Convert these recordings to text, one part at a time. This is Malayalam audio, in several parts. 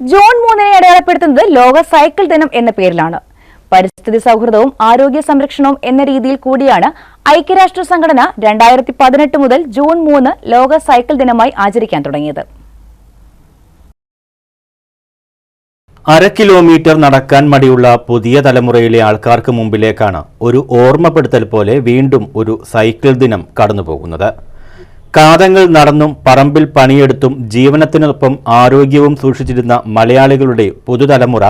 ജൂൺ മൂന്നിനെ അടയാളപ്പെടുത്തുന്നത് ലോക സൈക്കിൾ ദിനം എന്ന പേരിലാണ്. പരിസ്ഥിതി സൗഹൃദവും ആരോഗ്യ സംരക്ഷണവും എന്ന രീതിയിൽ കൂടിയാണ് ഐക്യരാഷ്ട്ര സംഘടന രണ്ടായിരത്തി പതിനെട്ട് മുതൽ ജൂൺ മൂന്ന് ലോക സൈക്കിൾ ദിനമായി ആചരിക്കാൻ തുടങ്ങിയത്. അര കിലോമീറ്റർ നടക്കാൻ മടിയുള്ള പുതിയ തലമുറയിലെ ആൾക്കാർക്ക് മുമ്പിലേക്കാണ് ഒരു ഓർമ്മപ്പെടുത്തൽ പോലെ വീണ്ടും ഒരു സൈക്കിൾ ദിനം കടന്നുപോകുന്നത്. കാതങ്ങൾ നടന്നും പറമ്പിൽ പണിയെടുത്തും ജീവനത്തിനൊപ്പം ആരോഗ്യവും സൂക്ഷിച്ചിരുന്ന മലയാളികളുടെ പുതുതലമുറ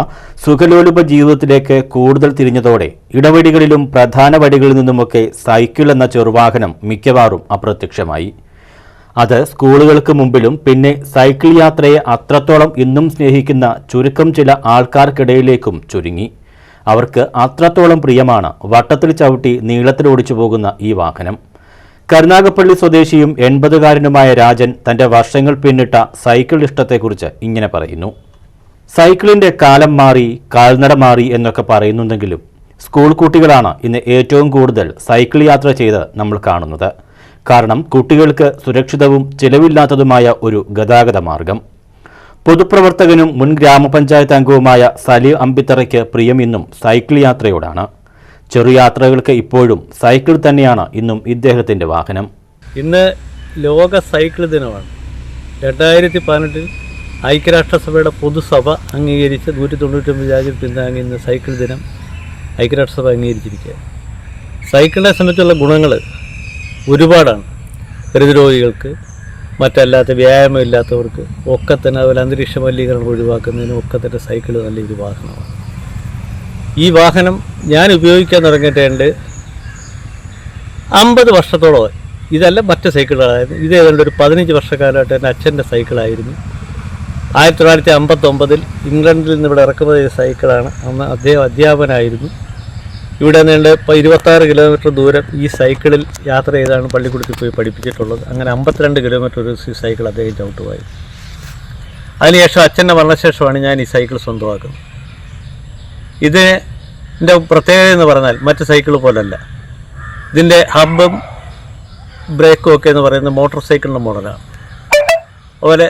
സുഖലോലുപ ജീവിതത്തിലേക്ക് കൂടുതൽ തിരിഞ്ഞതോടെ ഇടവഴികളിലും പ്രധാന വഴികളിൽ നിന്നുമൊക്കെ സൈക്കിൾ എന്ന ചെറുവാഹനം മിക്കവാറും അപ്രത്യക്ഷമായി. അത് സ്കൂളുകൾക്ക് മുമ്പിലും പിന്നെ സൈക്കിൾ യാത്രയെ അത്രത്തോളം ഇന്നും സ്നേഹിക്കുന്ന ചുരുക്കം ചില ആൾക്കാർക്കിടയിലേക്കും ചുരുങ്ങി. അവർക്ക് അത്രത്തോളം പ്രിയമാണ് വട്ടത്തിൽ ചവിട്ടി നീളത്തിൽ ഓടിച്ചു പോകുന്ന ഈ വാഹനം. കരുനാഗപ്പള്ളി സ്വദേശിയും എൺപതുകാരനുമായ രാജൻ തന്റെ വർഷങ്ങൾ പിന്നിട്ട സൈക്കിൾ ഇഷ്ടത്തെക്കുറിച്ച് ഇങ്ങനെ പറയുന്നു. സൈക്കിളിന്റെ കാലം മാറി കാൽനട മാറി എന്നൊക്കെ പറയുന്നുണ്ടെങ്കിലും സ്കൂൾ കുട്ടികളാണ് ഇന്ന് ഏറ്റവും കൂടുതൽ സൈക്കിൾ യാത്ര ചെയ്ത് നമ്മൾ കാണുന്നത്. കാരണം കുട്ടികൾക്ക് സുരക്ഷിതവും ചിലവില്ലാത്തതുമായ ഒരു ഗതാഗത മാർഗം. പൊതുപ്രവർത്തകനും മുൻ ഗ്രാമപഞ്ചായത്ത് അംഗവുമായ സലീം അമ്പിത്തറയ്ക്ക് പ്രിയം ഇന്നും സൈക്കിൾ യാത്രയോടാണ്. ചെറുയാത്രകൾക്ക് ഇപ്പോഴും സൈക്കിൾ തന്നെയാണ് ഇന്നും ഇദ്ദേഹത്തിന്റെ വാഹനം. ഇന്ന് ലോക സൈക്കിൾ ദിനമാണ്. രണ്ടായിരത്തി പതിനെട്ടിൽ ഐക്യരാഷ്ട്രസഭയുടെ പൊതുസഭ അംഗീകരിച്ച നൂറ്റി തൊണ്ണൂറ്റൊമ്പത് രാജ്യം പിന്താങ്ങി ഇന്ന് സൈക്കിൾ ദിനം ഐക്യരാഷ്ട്രസഭ അംഗീകരിച്ചിരിക്കുക സൈക്കിളിനെ സംബന്ധിച്ചുള്ള ഗുണങ്ങൾ ഒരുപാടാണ്. ഹൃദ്രോഗികൾക്ക് മറ്റല്ലാത്ത വ്യായാമം ഇല്ലാത്തവർക്ക് ഒക്കെ തന്നെ അതുപോലെ അന്തരീക്ഷ മലിനീകരണം ഒഴിവാക്കുന്നതിനും ഒക്കെ തന്നെ സൈക്കിൾ നല്ലൊരു വാഹനമാണ്. ഈ വാഹനം ഞാൻ ഉപയോഗിക്കാൻ തുടങ്ങിയിട്ടുണ്ട് അമ്പത് വർഷത്തോളമായി. ഇതല്ല മറ്റ് സൈക്കിളുകളായിരുന്നു. ഇത് ഏതാണ്ട് ഒരു പതിനഞ്ച് വർഷക്കാലമായിട്ട് എന്റെ അച്ഛന്റെ സൈക്കിളായിരുന്നു. ആയിരത്തി തൊള്ളായിരത്തി അമ്പത്തൊമ്പതിൽ ഇംഗ്ലണ്ടിൽ നിന്ന് ഇവിടെ ഇറക്കുമതി ചെയ്ത സൈക്കിളാണ്. അന്ന് അദ്ദേഹം അധ്യാപനായിരുന്നു ഇവിടെ നിന്ന് ഇരുപത്താറ് കിലോമീറ്റർ ദൂരം ഈ സൈക്കിളിൽ യാത്ര ചെയ്താണ് പള്ളിക്കൂടത്തിൽ പോയി പഠിപ്പിച്ചിട്ടുള്ളത്. അങ്ങനെ അമ്പത്തിരണ്ട് കിലോമീറ്റർ ഒരു സൈക്കിൾ അദ്ദേഹം ചവിട്ടുപോയി അതിനുശേഷം അച്ഛന്റെ മരണശേഷമാണ് ഞാൻ ഈ സൈക്കിൾ സ്വന്തമാക്കുന്നത്. ഇതിന്റെ പ്രത്യേകത എന്ന് പറഞ്ഞാൽ മറ്റ് സൈക്കിൾ പോലല്ല. ഇതിന്റെ ഹബ്ബും ബ്രേക്കും ഒക്കെ എന്ന് പറയുന്നത് മോട്ടോർ സൈക്കിളിന്റെ മോഡലാണ്. അതുപോലെ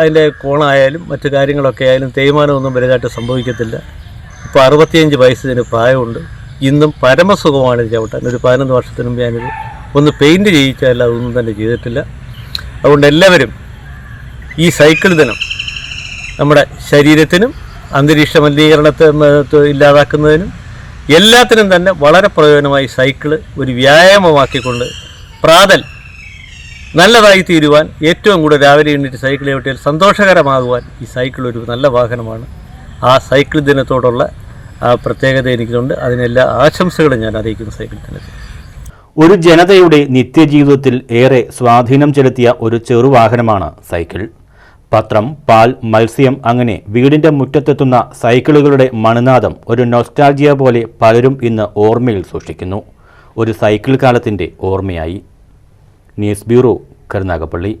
അതിന്റെ കോണായാലും മറ്റു കാര്യങ്ങളൊക്കെ ആയാലും തേയ്മാനമൊന്നും വലുതായിട്ട് സംഭവിക്കത്തില്ല. ഇപ്പോൾ അറുപത്തിയഞ്ച് ഇതിന് പ്രായമുണ്ട്. ഇന്നും പരമസുഖമാണ് ചവിട്ടാൻ. ഒരു പതിനൊന്ന് വർഷത്തിന് മുമ്പ് ഞാനിത് ഒന്ന് പെയിന്റ് ചെയ്യിച്ചാൽ അതൊന്നും തന്നെ ചെയ്തിട്ടില്ല. അതുകൊണ്ട് എല്ലാവരും ഈ സൈക്കിൾ ദിനം നമ്മുടെ ശരീരത്തിനും അന്തരീക്ഷ മലിനീകരണത്തെ ഇല്ലാതാക്കുന്നതിനും എല്ലാത്തിനും തന്നെ വളരെ പ്രയോജനമായി സൈക്കിൾ ഒരു വ്യായാമമാക്കിക്കൊണ്ട് പ്രാതൽ നല്ലതായി തീരുവാൻ ഏറ്റവും കൂടുതൽ രാവിലെ എണ്ണീറ്റ് സൈക്കിൾ ചവിട്ടിയാൽ സന്തോഷകരമാകുവാൻ ഈ സൈക്കിൾ ഒരു നല്ല വാഹനമാണ്. ആ സൈക്കിൾ ദിനത്തോടുള്ള ആ പ്രത്യേകത എനിക്കുണ്ട്. അതിനെല്ലാ ആശംസകളും ഞാൻ അറിയിക്കുന്നു സൈക്കിൾ ദിനത്തിൽ. ഒരു ജനതയുടെ നിത്യജീവിതത്തിൽ ഏറെ സ്വാധീനം ചെലുത്തിയ ഒരു ചെറുവാഹനമാണ് സൈക്കിൾ. പത്രം പാൽ മത്സ്യം അങ്ങനെ വീടിന്റെ മുറ്റത്തെത്തുന്ന സൈക്കിളുകളുടെ മണനാദം ഒരു നൊസ്റ്റാൾജിയ പോലെ പലരും ഇന്ന് ഓർമ്മയിൽ സൂക്ഷിക്കുന്നു. ഒരു സൈക്കിൾ കാലത്തിന്റെ ഓർമ്മയായി. News bureau Karunagappally.